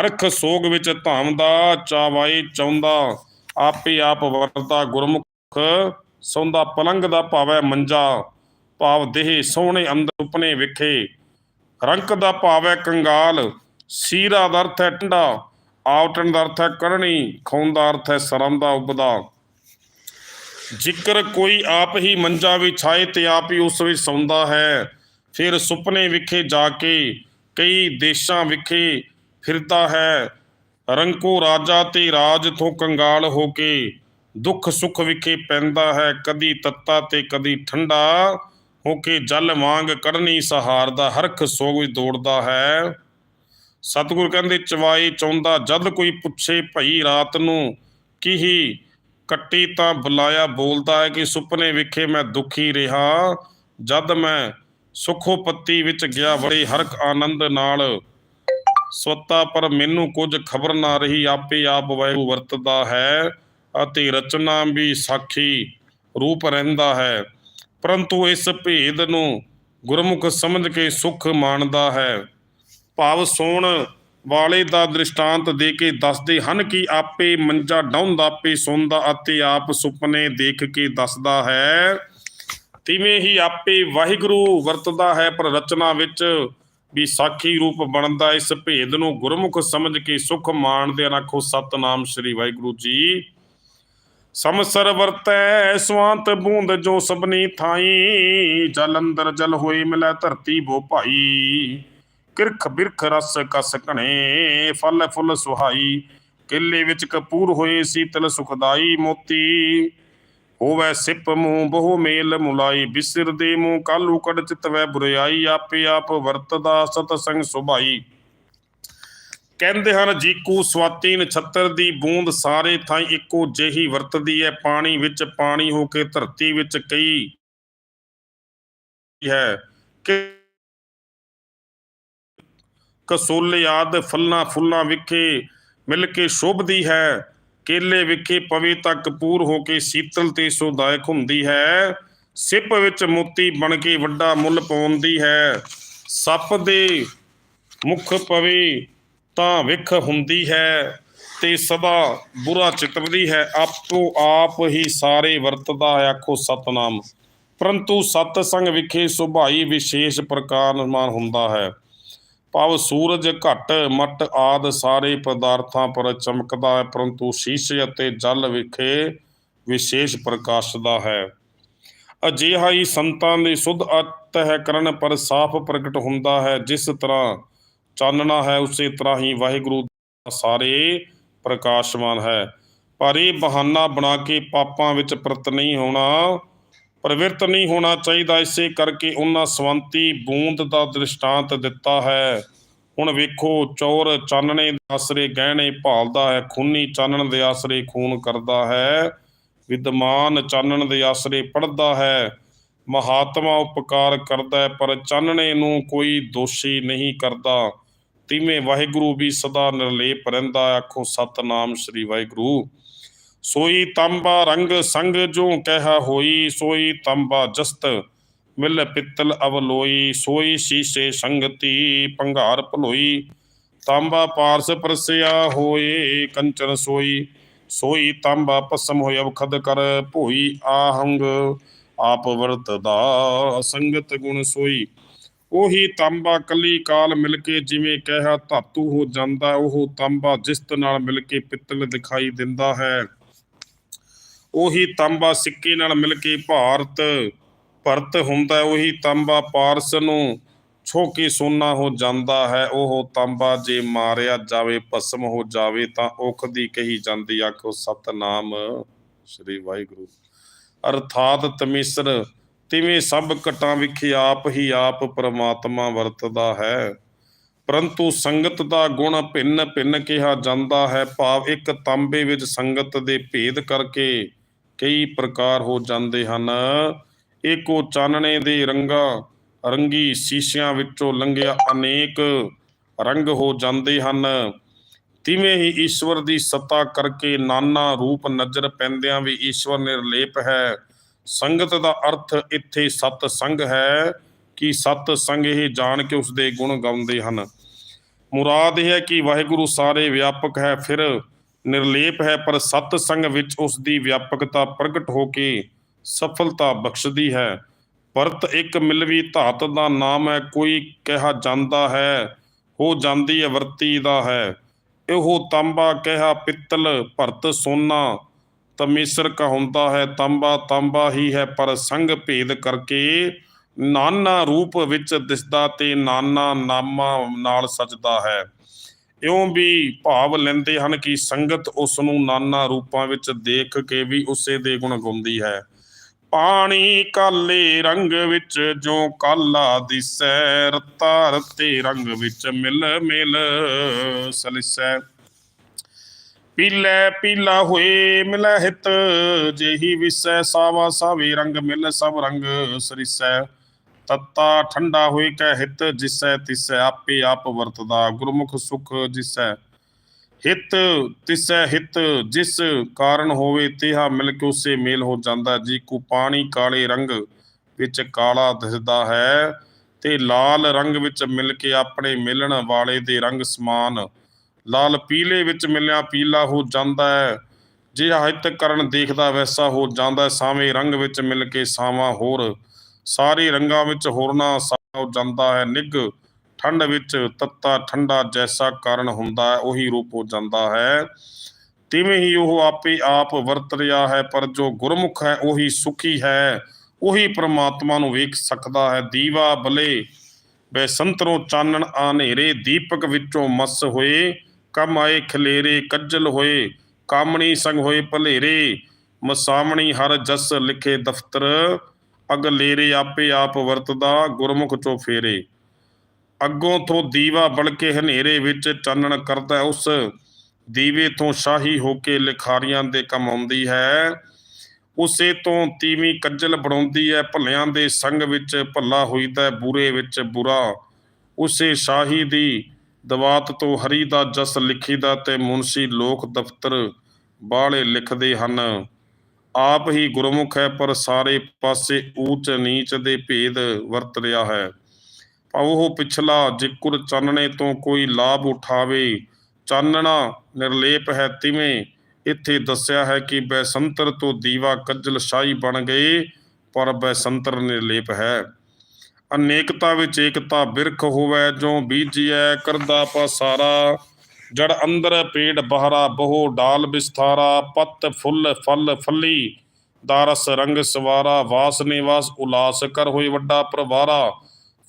ਹਰਖ ਸੋਗ ਵਿੱਚ ਧਾਮਦਾ ਚਾਵਾਈ ਚਾਹੁੰਦਾ ਆਪੇ ਆਪ ਵਰਤਾ ਗੁਰਮੁਖ ਸੌਂਦਾ ਪਲੰਗ ਦਾ ਭਾਵੈ ਮੰਜਾ, ਭਾਵ ਦੇਹ ਸੋਹਣੇ ਅੰਦਰ ਸੁਪਨੇ ਵਿਖੇ। ਰੰਕ ਦਾ ਭਾਵ ਹੈ ਕੰਗਾਲ, ਸੀਰਾ ਦਾ ਅਰਥ ਹੈ ਟੰਡਾ, ਆਵਟਣ ਦਾ ਅਰਥ ਹੈ ਕਰਣੀ, ਖੌਣ ਦਾ ਅਰਥ ਹੈ ਸਰਮ ਦਾ ਉਬਦਾ। ਜ਼ਿਕਰ ਕੋਈ ਆਪ ਹੀ ਮੰਜਾ ਵਿਛਾਏ ਤੇ ਆਪ ਹੀ ਉਸ ਵਿੱਚ ਸੌਂਦਾ ਹੈ, ਫਿਰ ਸੁਪਨੇ ਵਿਖੇ ਜਾ ਕੇ, ਕਈ ਦੇਸ਼ਾਂ ਵਿਖੇ, ਫਿਰਦਾ ਹੈ, ਰੰਕੋ ਰਾਜਾ ਤੇ ਰਾਜ ਤੋਂ ਕੰਗਾਲ ਹੋ ਕੇ। ਦੁੱਖ ਸੁੱਖ ਵਿਖੇ ਪੈਂਦਾ ਹੈ, ਕਦੀ ਤੱਤਾ ਤੇ ਕਦੀ ਠੰਡਾ, ਹੋ ਕੇ ਜਲ ਵਾਂਗ ਕਰਨੀ ਸਹਾਰਦਾ ਹਰਖ ਸੋਗ ਵਿੱਚ ਦੌੜਦਾ ਹੈ। ਸਤਿਗੁਰ ਕਹਿੰਦੇ ਚਵਾਈ ਚੌਂਦਾ ਜਦ ਕੋਈ ਪੁੱਛੇ ਭਈ ਰਾਤ ਨੂੰ ਕਿਹੀ ਕੱਟੀ ਤਾਂ ਬੁਲਾਇਆ ਬੋਲਦਾ ਹੈ ਕਿ ਸੁਪਨੇ ਵਿਖੇ ਮੈਂ ਦੁਖੀ ਰਿਹਾ, ਜਦ ਮੈਂ ਸੁਖੋਪਤੀ ਵਿੱਚ ਗਿਆ ਬੜੇ ਹਰਕ ਆਨੰਦ ਨਾਲ। ਸਵਤਾ ਪਰ ਮੈਨੂੰ ਕੁਝ ਖਬਰ ਨਾ ਰਹੀ, ਆਪੇ ਆਪ ਵਾਹਿਗੁਰੂ ਵਰਤਦਾ ਹੈ। ਅਤੇ ਰਚਨਾ ਵੀ ਸਾਖੀ ਰੂਪ ਰਹਿੰਦਾ ਹੈ। ਪਰੰਤੂ ਇਸ ਭੇਦ ਨੂੰ ਗੁਰਮੁਖ ਸਮਝ ਕੇ ਸੁਖ ਮਾਣਦਾ ਹੈ। ਭਾਵ ਸੋਣ ਵਾਲੇ ਦਾ ਦ੍ਰਿਸ਼ਟਾਂਤ ਦੇ ਕੇ ਦੱਸਦੇ ਹਨ ਕਿ ਆਪੇ ਮੰਜਾ ਡਾਉਂਦਾ ਆਪੇ ਸੌਂਦਾ ਅਤੇ ਆਪ ਸੁਪਨੇ ਦੇਖ ਕੇ ਦੱਸਦਾ ਹੈ। ਤਿਵੇਂ ਹੀ ਆਪੇ ਵਾਹਿਗੁਰੂ ਵਰਤਦਾ ਹੈ, ਪਰ ਰਚਨਾ ਵਿੱਚ ਵੀ ਸਾਖੀ ਰੂਪ ਬਣਦਾ। ਇਸ ਭੇਦ ਨੂੰ ਗੁਰਮੁਖ ਸਮਝ ਕੇ ਸੁਖ ਮਾਣਦੇ ਆਖੋ ਸਤਨਾਮ ਸ੍ਰੀ ਵਾਹਿਗੁਰੂ ਜੀ ਸਮਸਰ ਵਰਤੈ ਸਵਾਂਤ ਬੂੰਦ ਜੋ ਸਭਨੀ ਥਾਈ, ਜਲ ਅੰਦਰ ਜਲ ਹੋਏ ਮਿਲੈ ਧਰਤੀ ਬੋ ਭਾਈ। ਕਿਰਖ ਬਿਰਖ ਰਸ ਕਸ ਘਣੇ, ਫਲ ਫੁੱਲ ਸੁਹਾਈ। ਕਿੱਲੇ ਵਿੱਚ ਕਪੂਰ ਹੋਏ ਸੀਤਲ ਸੁਖਦਾਈ ਮੋਤੀ। ਹੋਵੇ ਸਿਪ ਮੂੰਹ, ਬਹੁ ਮੇਲ ਮੁਲਾਈ। ਬਿਸਰ ਦੇ ਮੂੰਹ, ਕਾਲੂ ਕੜ ਚਿਤਵੈ ਬੁਰਿਆਈ। ਆਪੇ ਆਪ ਵਰਤਦਾ ਸਤ ਸੰਗ ਸੁਭਾਈ। ਕਹਿੰਦੇ ਹਨ, ਜੀਕੂ ਸਵਾਤੀ ਨਛੱਤਰ ਦੀ ਬੂੰਦ ਸਾਰੇ ਥਾਂ ਇੱਕੋ ਜਿਹੀ ਵਰਤਦੀ ਹੈ। ਪਾਣੀ ਵਿੱਚ ਪਾਣੀ ਹੋ ਕੇ ਧਰਤੀ ਵਿੱਚ ਕਈ ਹੈ। ਕਿ ਕਸੋਲੇ ਆਦ ਫੁੱਲਾਂ ਫੁੱਲਾਂ ਵਿਖੇ ਮਿਲ ਕੇ ਸ਼ੋਭਦੀ ਹੈ। ਕੇਲੇ ਵਿਖੇ ਪਵੇ ਤਾਂ ਕਪੂਰ ਹੋ ਕੇ ਸੀਤਲ ਤੇ ਸੁਦਾਇਕ ਹੁੰਦੀ ਹੈ। ਸਿਪ ਵਿੱਚ ਮੋਤੀ ਬਣ ਕੇ ਵੱਡਾ ਮੁੱਲ ਪਾਉਂਦੀ ਹੈ। ਸੱਪ ਦੇ ਮੁਖ ਪਵੇ ਤਾਂ ਵਿਖ ਹੁੰਦੀ ਹੈ ਤੇ ਸਦਾ ਬੁਰਾ ਚਿਤਵਦੀ ਹੈ। ਆਪੋ ਆਪ ਹੀ ਸਾਰੇ ਵਰਤਦਾ ਆਖੋ ਸਤਨਾਮ। ਪਰੰਤੂ ਸਤ ਸੰਗ ਵਿਖੇ ਸੁਭਾਈ ਵਿਸ਼ੇਸ਼ ਪ੍ਰਕਾਰ ਨਿਰਮਾਣ ਹੁੰਦਾ ਹੈ। ਭਾਵ ਸੂਰਜ ਘਟ, ਮਟ ਆਦ ਸਾਰੇ ਪਦਾਰਥਾਂ ਪਰ ਚਮਕਦਾ ਹੈ, ਪਰੰਤੂ ਸ਼ੀਸ਼ੇ ਅਤੇ ਜਲ ਵਿਖੇ ਵਿਸ਼ੇਸ਼ ਪ੍ਰਕਾਸ਼ਦਾ ਹੈ। ਅਜਿਹਾ ਹੀ ਸੰਤਾਂ ਦੀ ਸੁਧ ਅਤ ਹੈ ਕਰਨ ਪਰ ਸਾਫ਼ ਪ੍ਰਗਟ ਹੁੰਦਾ ਹੈ, ਜਿਸ ਤਰ੍ਹਾਂ ਚਾਨਣਾ ਹੈ ਉਸੇ ਤਰ੍ਹਾਂ ਹੀ ਵਾਹਿਗੁਰੂ ਸਾਰੇ ਪ੍ਰਕਾਸ਼ਮਾਨ ਹੈ। ਪਰ ਇਹ ਬਹਾਨਾ ਬਣਾ ਕੇ ਪਾਪਾਂ ਵਿੱਚ ਪ੍ਰਤ ਨਹੀਂ ਹੋਣਾ, ਪ੍ਰਵਿਰਤ ਨਹੀਂ ਹੋਣਾ ਚਾਹੀਦਾ, ਇਸੇ ਕਰਕੇ ਉਹਨਾਂ ਸਵੰਤੀ ਬੂੰਦ ਦਾ ਦ੍ਰਿਸ਼ਟਾਂਤ ਦਿੱਤਾ ਹੈ। ਹੁਣ ਵੇਖੋ, ਚੋਰ ਚਾਨਣੇ ਦੇ ਆਸਰੇ ਗਹਿਣੇ ਭਾਲਦਾ ਹੈ, ਖੂਨੀ ਚਾਨਣ ਦੇ ਆਸਰੇ ਖੂਨ ਕਰਦਾ ਹੈ, ਵਿਦਮਾਨ ਚਾਨਣ ਦੇ ਆਸਰੇ ਪੜਦਾ ਹੈ। ਮਹਾਤਮਾ ਉਪਕਾਰ ਕਰਦਾ ਪਰ ਚਾਨਣੇ ਨੂੰ ਕੋਈ ਦੋਸ਼ੀ ਨਹੀਂ ਕਰਦਾ। ਤਿਵੇਂ ਵਾਹਿਗੁਰੂ ਵੀ ਸਦਾ ਨਿਰਲੇਪ ਰਹਿੰਦਾ ਆਖੋ ਸਤਨਾਮ ਸ੍ਰੀ ਵਾਹਿਗੁਰੂ। ਸੋਈ ਤਾਂਬਾ ਰੰਗ ਸੰਗ ਜੋ ਕਹਿਆ ਹੋਈ, ਸੋਈ ਤਾਂਬਾ ਜਸਤ ਮਿਲ ਪਿੱਤਲ ਅਵਲੋਈ, ਸੋਈ ਸੀਸੇ ਸੰਗਤੀ ਪੰਘਾਰ ਭਲੋਈ। ਤਾਂਬਾ ਪਾਰਸ ਪਰਸਿਆ ਹੋਏ ਕੰਚਨ ਸੋਈ ਸੋਈ ਤਾਂਬਾ ਪਸਮ ਹੋਇ ਅਵਖਦ ਕਰ ਭੋਈ ਆਹੰਗ। ਆਪ ਵਰਤਦਾ ਅਸੰਗਤ ਗੁਣ ਸੋਈ। ਉਹੀ ਤਾਂਬਾ ਕੱਲੀ ਕਾਲ ਮਿਲ ਕੇ ਜਿਵੇਂ ਕਹਿਆ ਧਾਤੂ ਹੋ ਜਾਂਦਾ, ਉਹ ਤਾਂਬਾ ਜਿਸਤ ਨਾਲ ਮਿਲ ਕੇ ਪਿੱਤਲ ਦਿਖਾਈ ਦਿੰਦਾ ਹੈ। ਉਹੀ ਤਾਂਬਾ ਸਿੱਕੇ ਨਾਲ ਮਿਲ ਕੇ ਭਾਰਤ, ਭਰਤ ਹੁੰਦਾ ਉਹੀ ਤਾਂਬਾ ਪਾਰਸ ਨੂੰ ਛੋ ਕੇ ਸੋਨਾ ਹੋ ਜਾਂਦਾ ਹੈ। ਉਹ ਤਾਂਬਾ ਜੇ ਮਾਰਿਆ ਜਾਵੇ, ਭਸਮ ਹੋ ਜਾਵੇ, ਤਾਂ ਔਖ ਦੀ ਕਹੀ ਜਾਂਦੀ, ਆਖੋ ਸਤਨਾਮ ਸ੍ਰੀ ਵਾਹਿਗੁਰੂ। ਅਰਥਾਤ ਤਮੀਸਰ, ਤਿਵੇਂ ਸਭ ਕਟਾਂ ਵਿਖੇ ਆਪ ਹੀ ਆਪ ਪ੍ਰਮਾਤਮਾ ਵਰਤਦਾ ਹੈ। ਪਰੰਤੂ ਸੰਗਤ ਦਾ ਗੁਣ ਭਿੰਨ ਭਿੰਨ ਕਿਹਾ ਜਾਂਦਾ ਹੈ। ਭਾਵ ਇੱਕ ਤਾਂਬੇ ਵਿੱਚ ਸੰਗਤ ਦੇ ਭੇਦ ਕਰਕੇ ਕਈ ਪ੍ਰਕਾਰ ਹੋ ਜਾਂਦੇ ਹਨ। ਇੱਕੋ ਚਾਨਣੇ ਦੇ ਰੰਗਾ, ਰੰਗੀ ਸ਼ੀਸ਼ਿਆਂ ਵਿੱਚੋਂ ਲੰਘਿਆ ਅਨੇਕ ਰੰਗ ਹੋ ਜਾਂਦੇ ਹਨ। ਤਿਵੇਂ ਹੀ ਈਸ਼ਵਰ ਦੀ ਸੱਤਾ ਕਰਕੇ ਨਾਨਾ ਰੂਪ ਨਜ਼ਰ ਪੈਂਦਿਆਂ ਵੀ ਈਸ਼ਵਰ ਨਿਰਲੇਪ ਹੈ। ਸੰਗਤ ਦਾ ਅਰਥ ਇੱਥੇ ਸਤ ਸੰਗ ਹੈ ਕਿ ਸਤ ਸੰਗ ਇਹ ਜਾਣ ਕੇ ਉਸ ਦੇ ਗੁਣ ਗਾਉਂਦੇ ਹਨ। ਮੁਰਾਦ ਇਹ ਹੈ ਕਿ ਵਾਹਿਗੁਰੂ ਸਾਰੇ ਵਿਆਪਕ ਹੈ, ਫਿਰ ਨਿਰਲੇਪ ਹੈ, ਪਰ ਸਤ ਸੰਗ ਵਿੱਚ ਉਸ ਦੀ ਵਿਆਪਕਤਾ ਪ੍ਰਗਟ ਹੋ ਕੇ ਸਫਲਤਾ ਬਖਸ਼ਦੀ ਹੈ। ਪਰਤ ਇੱਕ ਮਿਲਵੀ ਧਾਤ ਦਾ ਨਾਮ ਹੈ, ਕੋਈ ਕਿਹਾ ਜਾਂਦਾ ਹੈ, ਹੋ ਜਾਂਦੀ ਹੈ ਵਰਤੀ ਦਾ ਹੈ। ਇਹੋ ਤਾਂਬਾ ਕਿਹਾ, ਪਿੱਤਲ ਭਰਤ ਸੋਨਾ। ਤਮੀਸਰ ਕਹੁੰਦਾ ਹੈ ਤਾਂਬਾ ਤਾਂਬਾ ਹੀ ਹੈ ਪਰ ਸੰਗ ਭੇਦ ਕਰਕੇ ਨਾਨਾ ਰੂਪ ਵਿੱਚ ਦਿਸਦਾ ਤੇ ਨਾਨਾ ਨਾਮਾ ਨਾਲ ਸਜਦਾ ਹੈ। ਇਉਂ ਵੀ ਭਾਵ ਲੈਂਦੇ ਹਨ ਕਿ ਸੰਗਤ ਉਸ ਨੂੰ ਨਾਨਾ ਰੂਪਾਂ ਵਿੱਚ ਦੇਖ ਕੇ ਵੀ ਉਸੇ ਦੇ ਗੁਣ ਗਾਉਂਦੀ ਹੈ। ਪਾਣੀ ਕਾਲੇ ਰੰਗ ਵਿੱਚ, ਜੋ ਕਾਲਾ ਦਿਸੈ ਰਤਾ ਰਤੇ ਰੰਗ ਵਿੱਚ ਮਿਲ ਮਿਲ ਸਲਿਸੈ। ਪੀਲੇ ਪੀਲਾ ਹੋਏ ਮਿਲੈ ਹਿਤ, ਜਿਹੀ ਵਿਸੈ ਸਾਵਾ ਸਾਵੇ ਰੰਗ ਮਿਲ ਸਭ ਰੰਗ ਸਰਿਸੈ। ਤੱਤਾ ਠੰਡਾ ਹੋਏ ਕੈ ਹਿਤ, ਜਿਸੈ ਤਿਸੈ ਆਪੇ ਆਪ ਵਰਤਦਾ, ਗੁਰਮੁਖ ਸੁਖ ਜਿਸੈ ਹਿਤ ਤਿਸੈ ਹਿਤ, ਜਿਸ ਕਾਰਨ ਹੋਵੇ ਤਿਹਾ ਮਿਲ ਕੇ ਉਸੇ ਮੇਲ ਹੋ ਜਾਂਦਾ ਜੀ ਕੋ ਪਾਣੀ ਕਾਲੇ ਰੰਗ ਵਿੱਚ ਕਾਲਾ ਦਿਸਦਾ ਹੈ ਤੇ ਲਾਲ ਰੰਗ ਵਿੱਚ ਮਿਲ ਕੇ ਆਪਣੇ ਮਿਲਣ ਵਾਲੇ ਦੇ ਰੰਗ ਸਮਾਨ। ਲਾਲ ਪੀਲੇ ਵਿੱਚ ਮਿਲਿਆ ਪੀਲਾ ਹੋ ਜਾਂਦਾ ਹੈ ਜਿਹੜਾ ਹਿਤ ਕਰਨ ਦੇਖਦਾ ਵੈਸਾ ਹੋ ਜਾਂਦਾ ਹੈ, ਸਾਵੇਂ ਰੰਗ ਵਿੱਚ ਮਿਲ ਕੇ ਸਾਵਾਂ ਹੋਰ, ਸਾਰੇ ਰੰਗਾਂ ਵਿੱਚ ਹੋਰਨਾ ਸਾ ਹੋ ਜਾਂਦਾ ਹੈ, ਨਿੱਘ ਠੰਡ ਵਿੱਚ ਤੱਤਾ ਠੰਡਾ ਜੈਸਾ ਕਾਰਨ ਹੁੰਦਾ ਹੈ, ਉਹੀ ਰੂਪ ਹੋ ਜਾਂਦਾ ਹੈ। ਤਿਵੇਂ ਹੀ ਉਹ ਆਪੇ ਆਪ ਵਰਤ ਰਿਹਾ ਹੈ, ਪਰ ਜੋ ਗੁਰਮੁਖ ਹੈ, ਉਹੀ ਸੁਖੀ ਹੈ। ਉਹੀ ਪ੍ਰਮਾਤਮਾ ਨੂੰ ਵੇਖ ਸਕਦਾ ਹੈ। ਦੀਵਾ ਬਲੇ, ਬੈਸੰਤਰੋਂ ਚਾਨਣ ਆਨੇਰੇ, ਦੀਪਕ ਵਿੱਚੋਂ ਮਸ ਹੋਏ, ਕਮ ਆਏ ਖਲੇਰੇ, ਕੱਜਲ ਹੋਏ, ਕਾਮਣੀ ਸੰਗ ਹੋਏ ਭਲੇਰੇ। ਮਸਾਮਣੀ ਹਰ ਜਸ ਲਿਖੇ ਦਫਤਰ, ਅਗਲੇਰੇ ਆਪੇ ਆਪ ਵਰਤਦਾ, ਗੁਰਮੁਖ ਚੋਂ ਫੇਰੇ। ਅੱਗੋਂ ਤੋਂ ਦੀਵਾ ਬਲਕੇ ਹਨੇਰੇ ਵਿੱਚ ਚਾਨਣ ਕਰਦਾ ਉਸ ਦੀਵੇ ਤੋਂ ਸ਼ਾਹੀ ਹੋ ਕੇ ਲਿਖਾਰੀਆਂ ਦੇ ਕੰਮ ਆਉਂਦੀ ਹੈ। ਉਸੇ ਤੋਂ ਤੀਵੀਂ ਕੱਜਲ ਬਣਾਉਂਦੀ ਹੈ ਭੱਲਿਆਂ ਦੇ ਸੰਗ ਵਿੱਚ ਭੱਲਾ ਹੋਈਦਾ ਹੈ, ਬੁਰੇ ਵਿੱਚ ਬੁਰਾ। ਉਸੇ ਸ਼ਾਹੀ ਦੀ ਦਵਾਤ ਤੋਂ ਹਰੀ ਦਾ ਜਸ ਲਿਖੀਦਾ ਤੇ ਮੁਨਸੀ ਲੋਕ ਦਫ਼ਤਰ ਬਾਹਲੇ ਲਿਖਦੇ ਹਨ। ਆਪ ਹੀ ਗੁਰਮੁਖ ਹੈ ਪਰ ਸਾਰੇ ਪਾਸੇ ਊਚ ਨੀਚ ਦੇ ਭੇਦ ਵਰਤ ਰਿਹਾ ਹੈ। ਉਹ ਪਿਛਲਾ ਜਿਕੁਰ ਚਾਨਣੇ ਤੋਂ ਕੋਈ ਲਾਭ ਉਠਾਵੇ। ਚਾਨਣਾ ਨਿਰਲੇਪ ਹੈ ਤਿਵੇਂ। ਇੱਥੇ ਦੱਸਿਆ ਹੈ ਕਿ ਬੈਸੰਤਰ ਤੋਂ ਦੀਵਾ ਕੱਜਲ ਸ਼ਾਹੀ ਬਣ ਗਏ, ਪਰ ਬੈਸੰਤਰ ਨਿਰਲੇਪ ਹੈ। ਅਨੇਕਤਾ ਵਿੱਚ ਏਕਤਾ ਬਿਰਖ ਹੋਵੇ ਜੋ ਬੀਜੀਐ ਕਰਦਾ ਪਸਾਰਾ। ਜੜ ਅੰਦਰ ਪੇੜ ਬਹਰਾ, ਬਹੁ ਡਾਲ ਵਿਸਥਾਰਾ। ਪੱਤ ਫੁੱਲ ਫਲ ਫੱਲੀ, ਦਾਰਸ ਰੰਗ ਸਵਾਰਾ। ਵਾਸ ਨਿਵਾਸ ਉਲਾਸ ਕਰ ਹੋਏ ਵੱਡਾ ਪ੍ਰਵਾਰਾ।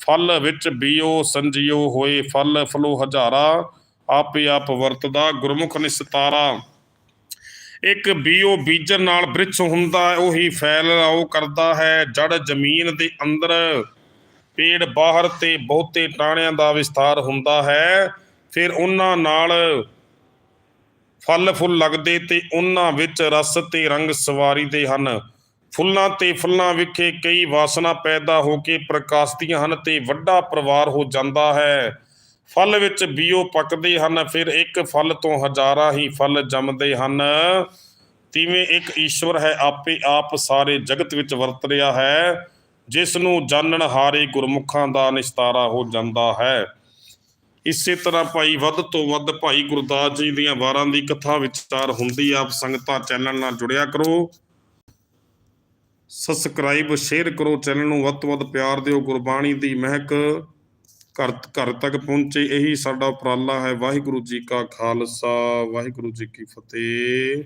ਫਲ ਵਿੱਚ ਬੀਓ ਸੰਜੀਓ ਹੋਏ ਫਲ, ਫਲੋ ਹਜ਼ਾਰਾ, ਆਪੇ ਆਪ ਵਰਤਦਾ ਗੁਰਮੁਖ ਨਿਸਤਾਰਾ ਇੱਕ ਬੀਓ ਬੀਜਣ ਨਾਲ ਬ੍ਰਿਛ ਹੁੰਦਾ ਉਹੀ ਫੈਲ ਉਹ ਕਰਦਾ ਹੈ। ਜੜ ਜ਼ਮੀਨ ਦੇ ਅੰਦਰ ਪੇੜ ਬਾਹਰ ਤੇ ਬਹੁਤੇ ਟਾਣਿਆਂ ਦਾ ਵਿਸਥਾਰ ਹੁੰਦਾ ਹੈ। ਫਿਰ ਉਹਨਾਂ ਨਾਲ ਫਲ ਫੁੱਲ ਲੱਗਦੇ ਤੇ ਉਹਨਾਂ ਵਿੱਚ ਰਸ ਤੇ ਰੰਗ ਸਵਾਰੀ ਦੇ ਹਨ। ਫੁੱਲਾਂ ਤੇ ਫੁੱਲਾਂ ਵਿਖੇ ਕਈ ਵਾਸਨਾ ਪੈਦਾ ਹੋ ਕੇ ਪ੍ਰਕਾਸ਼ਦੀਆਂ ਹਨ ਤੇ ਵੱਡਾ ਪਰਿਵਾਰ ਹੋ ਜਾਂਦਾ ਹੈ। ਫਲ ਵਿੱਚ ਬੀਓ ਪੱਕਦੇ ਹਨ, ਫਿਰ ਇੱਕ ਫਲ ਤੋਂ ਹਜ਼ਾਰਾਂ ਹੀ ਫਲ ਜੰਮਦੇ ਹਨ। ਤਿਵੇਂ ਇੱਕ ਈਸ਼ਵਰ ਹੈ, ਆਪੇ ਆਪ ਸਾਰੇ ਜਗਤ ਵਿੱਚ ਵਰਤ ਰਿਹਾ ਹੈ ਜਿਸ ਨੂੰ ਜਾਣਨ ਹਾਰੇ ਗੁਰਮੁਖਾਂ ਦਾ ਨਿਸਤਾਰਾ ਹੋ ਜਾਂਦਾ ਹੈ। ਇਸੇ ਤਰ੍ਹਾਂ ਭਾਈ ਵੱਧ ਤੋਂ ਵੱਧ ਭਾਈ ਗੁਰਦਾਸ ਜੀ ਦੀਆਂ ਵਾਰਾਂ ਦੀ ਕਥਾ ਵਿਚਾਰ ਹੁੰਦੀ ਆਪ ਸੰਗਤਾਂ ਚੈਨਲ ਨਾਲ ਜੁੜਿਆ ਕਰੋ। ਸਬਸਕ੍ਰਾਈਬ ਸ਼ੇਅਰ ਕਰੋ ਚੈਨਲ ਨੂੰ ਵੱਧ ਤੋਂ ਵੱਧ ਪਿਆਰ ਦਿਓ। ਗੁਰਬਾਣੀ ਦੀ ਮਹਿਕ ਘਰ ਘਰ ਤੱਕ ਪਹੁੰਚੇ। ਇਹੀ ਸਾਡਾ ਉਪਰਾਲਾ ਹੈ। ਵਾਹਿਗੁਰੂ ਜੀ ਕਾ ਖਾਲਸਾ। ਵਾਹਿਗੁਰੂ ਜੀ ਕੀ ਫਤਿਹ।